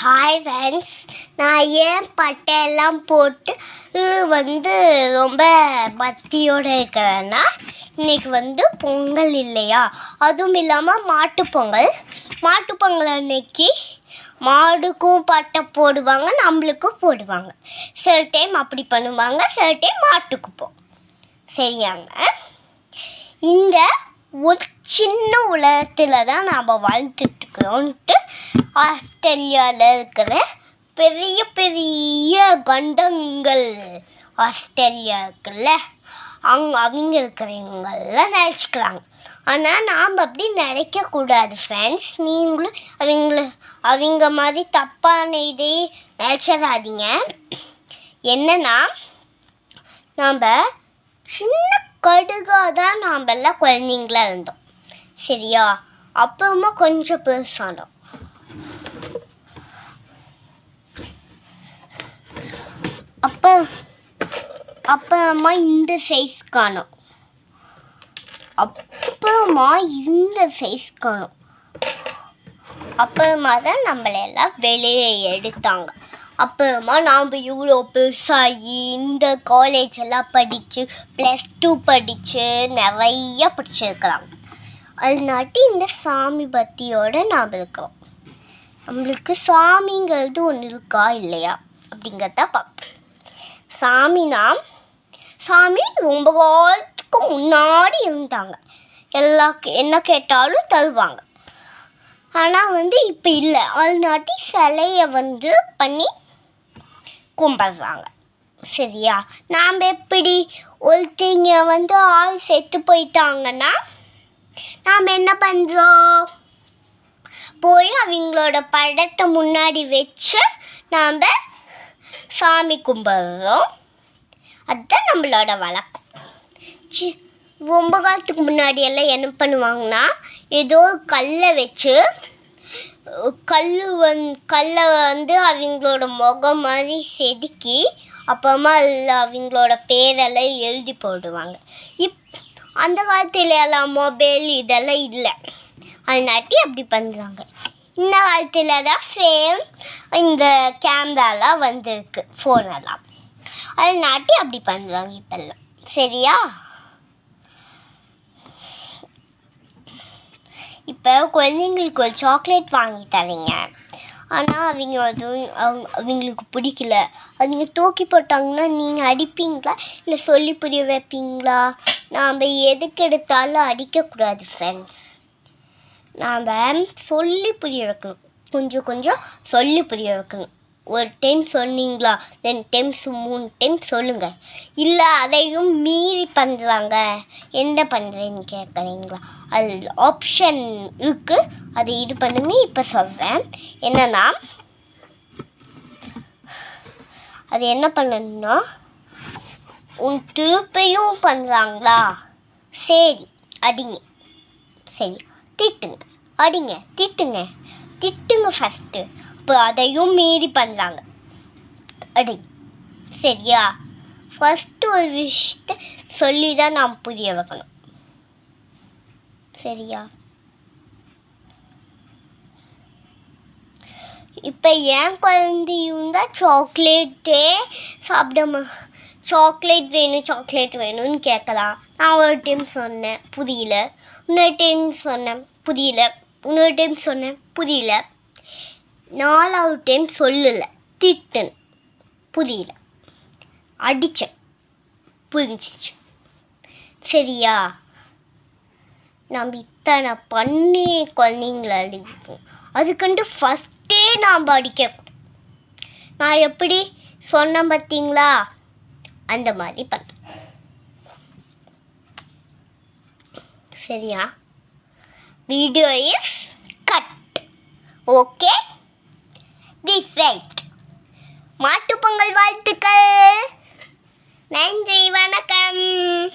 Hi friends நான் ஏன் பட்டையெல்லாம் போட்டு வந்து ரொம்ப பக்தியோடு இருக்கிறேன்னா இன்றைக்கி வந்து பொங்கல் இல்லையா? அதுவும் இல்லாமல் மாட்டுப்பொங்கல் மாட்டுப்பொங்கல் அன்னைக்கு மாடுக்கும் பட்டை போடுவாங்க நம்மளுக்கும் போடுவாங்க. சில டைம் அப்படி பண்ணுவாங்க சில டைம் மாட்டுக்கு போ சரியாங்க? இந்த ஒரு சின்ன உலகத்தில் தான் நாம் வாழ்ந்துட்டுருக்குறோன்ட்டு ஆஸ்திரேலியாவில் இருக்கிற பெரிய பெரிய கண்டங்கள் ஆஸ்திரேலியா இருக்குல்ல. அவங்க அவங்க இருக்கிறவங்கெல்லாம் நினச்சிக்கிறாங்க. ஆனால் நாம் அப்படி நினைக்கக்கூடாது ஃப்ரெண்ட்ஸ் நீங்களும் அவங்கள அவங்க மாதிரி தப்பான இதே நினச்சிடாதீங்க. என்னன்னா நாம் சின்ன கடுகாக தான் நாம் எல்லாம் குழந்தைங்களா இருந்தோம். சரியா? அப்புறமா கொஞ்சம் பெருசானோம். அப்புறமா இந்த சைஸ் காணும். அப்புறமா இந்த சைஸ் காணும். அப்புறமா தான் நம்மளெல்லாம் வெளியே எடுத்தாங்க. அப்புறமா நாம் இவ்வளோ பெருசாகி இந்த காலேஜ் எல்லாம் படித்து ப்ளஸ் டூ படித்து நிறைய படிச்சிருக்கிறாங்க. அதனாட்டி இந்த சாமி பக்தியோட நாம் இருக்கிறோம். நம்மளுக்கு சாமிங்கிறது ஒன்று இருக்கா இல்லையா? அப்படிங்கிறத பார்ப்போம். சாமினா சாமி ரொம்ப காலத்துக்கு முன்னாடி இருந்தாங்க. எல்லா என்ன கேட்டாலும் தருவாங்க. ஆனால் வந்து இப்போ இல்லை. அதனாட்டி சிலையை வந்து பண்ணி கும்பிட்றாங்க. சரியா? நாம் எப்படி ஒருத்தங்க வந்து ஆள் செத்து போயிட்டாங்கன்னா நாம் என்ன பண்ணுறோம் போய் அவங்களோட படத்தை முன்னாடி வச்சு நாம் சாமி கும்பிட்றோம். அதுதான் நம்மளோட வழக்கம். சி ரொம்ப காலத்துக்கு முன்னாடி எல்லாம் என்ன பண்ணுவாங்கன்னா ஏதோ கல்லை வச்சு கல் வந் கல்லை வந்து அவங்களோட முகம் மாதிரி செதுக்கி அப்புறமா அதில் அவங்களோட பேரெல்லாம் எழுதி போடுவாங்க. இப் அந்த காலத்துல எல்லாம் மொபைல் இதெல்லாம் இல்லை. அதனாட்டி அப்படி பண்ணுறாங்க இந்த காலத்தில் தான் சேம் இந்த கேமராலாம் வந்திருக்கு ஃபோனெல்லாம் அதனாட்டி அப்படி பண்ணுவாங்க இப்போல்லாம். சரியா? இப்போ குழந்தைங்களுக்கு ஒரு சாக்லேட் வாங்கி தரீங்க. ஆனால் அவங்க அதுவும் அவங்க அவங்களுக்கு பிடிக்கல. அவங்க தூக்கி போட்டாங்கன்னா நீங்கள் அடிப்பீங்களா? இல்லை சொல்லி புரிய வைப்பீங்களா? நாம் எதுக்கு எடுத்தாலும் அடிக்கக்கூடாது ஃப்ரெண்ட்ஸ் நாம் சொல்லி புரிய வைக்கணும். கொஞ்சம் கொஞ்சம் சொல்லி புரிய வைக்கணும். ஒரு டைம் சொன்னீங்களா? ரெண்டு டைம்ஸ் மூணு டைம் சொல்லுங்கள் இல்லை அதையும் மீறி பண்ணுறாங்க என்ன பண்ணுறேன்னு கேட்குறீங்களா அது ஆப்ஷன் இருக்குது அதை இது பண்ணுங்க. இப்போ சொல்கிறேன் என்னென்னா அது என்ன பண்ணணும்னா உன் திருப்பியும் பண்ணுறாங்களா சரி அடிங்க. சரி திட்டுங்க. அடிங்க திட்டுங்க. திட்டுங்க ஃபஸ்ட்டு இப்போ அதையும் மீறி பண்ணுறாங்க அடி. சரியா? ஃபஸ்ட்டு ஒரு விஷயத்த சொல்லி தான் நாம் புரிய வைக்கணும். சரியா? இப்போ என் குழந்தையும் தான் சாக்லேட்டே சாப்பிடாம சாக்லேட் வேணும் சாக்லேட் வேணும்னு கேட்கலாம். நான் ஒரு டைம் சொன்னேன் புரியல. இன்னொரு டைம் சொன்னேன் புரியல. இன்னொரு டைம் சொன்னேன். புரியல. நாலாவது டைம் சொல்லலை. திட்டன் புரியல. அடித்தேன் புரிஞ்சிச்சு. சரியா? நம்ம இத்தனை பண்ணி குழந்தைங்கள அழிப்போம் அதுக்குன்ட்டு ஃபஸ்ட்டே நாம் அடிக்க நான் எப்படி சொன்னேன் பார்த்தீங்களா? அந்த மாதிரி பண்ணேன் சரியா? Video is cut okay this right Mattu Pongal வாழ்த்துக்கள். நன்றி வணக்கம்.